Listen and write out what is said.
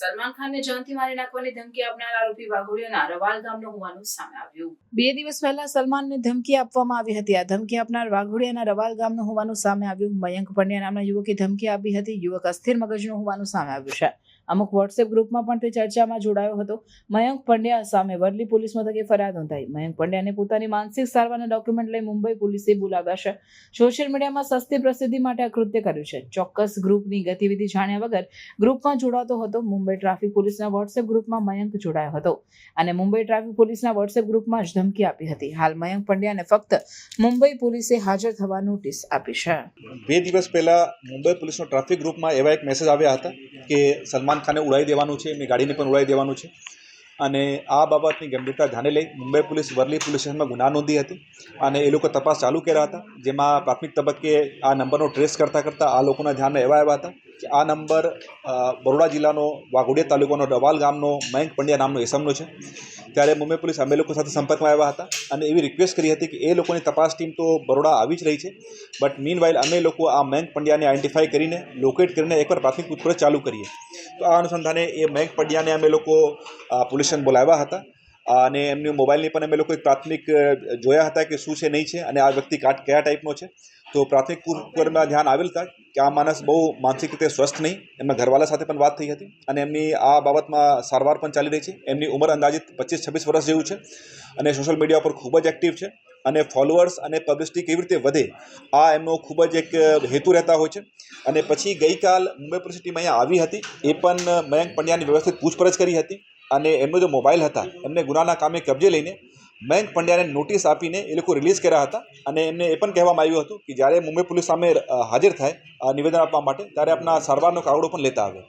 સલમાન ખાનને જાનથી મારી નાખવાની ધમકી આપનાર આરોપી વાઘોડિયાના રવાલ ગામનો હોવાનું સામે આવ્યું. બે દિવસ પહેલા સલમાનને ધમકી આપવામાં આવી હતી. આ ધમકી આપનાર વાઘોડિયાના રવાલ ગામનો હોવાનું સામે આવ્યું. મયંક પંડ્યા નામના યુવકે ધમકી આપી હતી. યુવક અસ્થિર મગજનો હોવાનું સામે આવ્યું છે. અમુક વોટ્સએપ ગ્રુપમાં પણ તે ચર્ચામાં જોડાયો હતો. મયંક પંડ્યા સામે વરલી પોલીસ મથકે ફરિયાદ નોંધાઈ. મયંક પંડ્યાને પોતાની માનસિક સારવારના ડોક્યુમેન્ટ લઈ મુંબઈ પોલીસે બોલાવ્યા છે. સોશિયલ મીડિયામાં સસ્તી પ્રસિદ્ધિ માટે આ કૃત્ય કર્યું છે. ચોક્કસ ગ્રુપની ગતિવિધિ જાણ્યા વગર ગ્રુપમાં જોડાતો હતો મુંબઈ ટ્રાફિક પોલીસના વોટ્સએપ ગ્રુપમાં મયંક જોડાયો હતો. અને મુંબઈ ટ્રાફિક પોલીસના વોટ્સએપ ગ્રુપમાં જ ધમકી આપી હતી. હાલ મયંક પંડ્યાને ફક્ત મુંબઈ પોલીસે હાજર થવા નોટિસ આપી છે. બે દિવસ પહેલાં મુંબઈ પોલીસનો ટ્રાફિક ગ્રુપમાં એવા એક મેસેજ આવ્યા હતા કે સલમાન ખાને ઉડાવી દેવાનું છે એમની ગાડીને પણ ઉડાવી દેવાનું છે. અને આ બાબતની ગંભીરતા ધ્યાને લઈ મુંબઈ પોલીસ વરલી પોલીસ સ્ટેશનમાં ગુના નોંધી હતી અને એ લોકો તપાસ ચાલુ કર્યા હતા, જેમાં પ્રાથમિક તબક્કે આ નંબરનો ટ્રેસ કરતાં કરતાં આ લોકોના ધ્યાનમાં એવા આવ્યા હતા કે આ નંબર બરોડા જિલ્લાનો વાઘોડિયા તાલુકાનો ડવાલ ગામનો મયંક પંડ્યા નામનો એસમનો છે. ત્યારે મુંબઈ પોલીસ અમે લોકો સાથે સંપર્કમાં આવ્યા હતા અને એવી રિક્વેસ્ટ કરી હતી કે એ લોકોની તપાસ ટીમ તો બરોડા આવી જ રહી છે. બટ મીન અમે લોકો આ મયંક પંડ્યાને આઈડેન્ટિફાઈ કરીને લોકેટ કરીને એકવાર પ્રાથમિક પૂછપરછ ચાલુ કરીએ. તો આ અનુસંધાને એ મયંક પંડ્યાને અમે લોકો પોલીસ બોલાવ્યા હતા. અને એમની મોબાઈલની પણ અમે લોકો એક પ્રાથમિક જોયા હતા કે શું છે, નહીં છે અને આ વ્યક્તિ કાટ કયા ટાઈપનો છે. તો પ્રાથમિક પૂછપરછમાં ધ્યાન આવેલ હતા કે આ માણસ બહુ માનસિક રીતે સ્વસ્થ નહીં. એમના ઘરવાળા સાથે પણ વાત થઈ હતી અને એમની આ બાબતમાં સારવાર પણ ચાલી રહી છે. એમની ઉંમર અંદાજિત પચીસ છવ્વીસ વર્ષ જેવું છે અને સોશિયલ મીડિયા પર ખૂબ જ એક્ટિવ છે અને ફોલોઅર્સ અને પબ્લિસિટી કેવી રીતે વધે આ એમનો ખૂબ જ એક હેતુ રહેતા હોય છે. અને પછી ગઈકાલ મુંબઈ યુનિવર્સિટીમાં અહીંયા આવી હતી. એ પણ મયંક પંડ્યાની વ્યવસ્થિત પૂછપરછ કરી હતી. અને એમનો જે મોબાઈલ હતા, એમને ગુનાના કામે કબજે લઈને મયંક પંડ્યાને નોટિસ આપીને એ લોકો રિલીઝ કર્યા હતા. અને એમને એ પણ કહેવામાં આવ્યું હતું કે જ્યારે મુંબઈ પોલીસ સામે હાજર થાય નિવેદન આપવા માટે, ત્યારે આપણા સારવારનો કાગળો પણ લેતા આવે.